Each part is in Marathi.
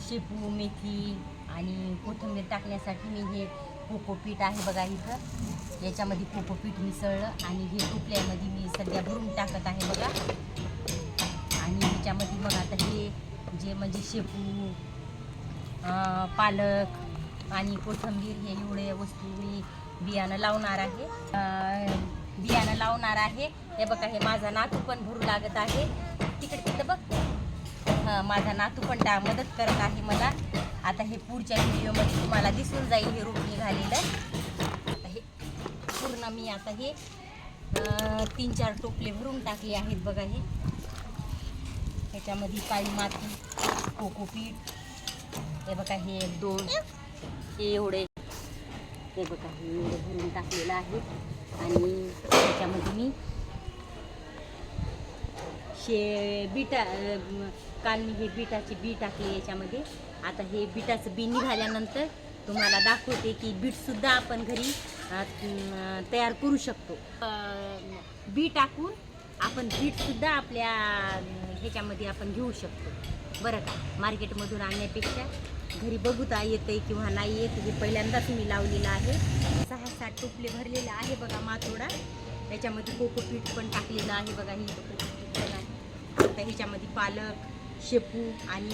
शेपू मेथी आणि कोथिंबीर टाकण्यासाठी मी हे कोकोपीठ आहे बघा इथं. याच्यामध्ये कोकोपीठ मिसळलं आणि हे टोपल्यामध्ये मी सध्या भरून टाकत आहे बघा. आणि ह्याच्यामध्ये मग आता हे जे म्हणजे शेपू पालक आणि कोथिंबीर हे एवढे वस्तू मी बियाणं लावणार आहे. बियाणं लावणार आहे. हे बघा हे माझा नातू पण भरू लागत आहे. तिकडे तिथं बघ. माझा नातू पण त्या मदत करत आहे मला. आता हे पुढच्या व्हिडिओमध्ये तुम्हाला दिसून जाईल हे रोप निघालेलं आता हे पूर्ण मी आता हे तीन चार टोपले भरून टाकले आहेत बघा हे. ह्याच्यामध्ये काळी माती कोकोपीठ हे बघा हे एक दोन. हे एवढे. हे बघा हे एवढे भरून टाकलेलं आहे. आणि त्याच्यामध्ये मी शे बिटा काल मी हे बिटाचे बी टाकले याच्यामध्ये. आता हे बिटाचं बी निघाल्यानंतर तुम्हाला दाखवते की बीटसुद्धा आपण घरी तयार करू शकतो. बी टाकून आपण बीटसुद्धा आपल्या ह्याच्यामध्ये आपण घेऊ शकतो. बरं का? मार्केटमधून आणण्यापेक्षा घरी बघूता येतंय किंवा नाही येत हे पहिल्यांदाच मी लावलेलं आहे. सहा सात टोपले भरलेलं आहे बघा माथोडा. त्याच्यामध्ये कोकोपीठ पण टाकलेलं आहे बघा ही कोकोपीठ आता ह्याच्यामध्ये पालक शेपू आणि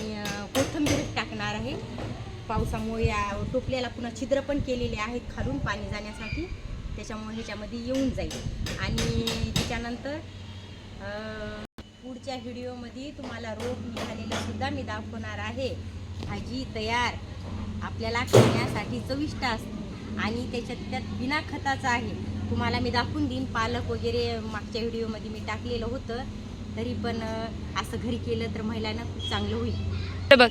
कोथंबीर कोथिंबीर टाकणार आहे. पावसामुळे या टोपल्याला पुन्हा छिद्र पण केलेले आहेत खालून पाणी जाण्यासाठी. त्याच्यामुळे ह्याच्यामध्ये येऊन जाईल. आणि त्याच्यानंतर पुढच्या व्हिडिओमध्ये तुम्हाला रोप निघालेलं सुद्धा मी दाखवणार आहे. भाजी तयार आपल्याला खाण्यासाठी चविष्ट असते. आणि त्याच्यात त्यात बिना खताचं आहे. तुम्हाला मी दाखवून देईन पालक वगैरे मागच्या व्हिडिओमध्ये मी टाकलेलं होतं. तरी पण असं घरी केलं तर महिलांना खूप चांगलं होईल. बघ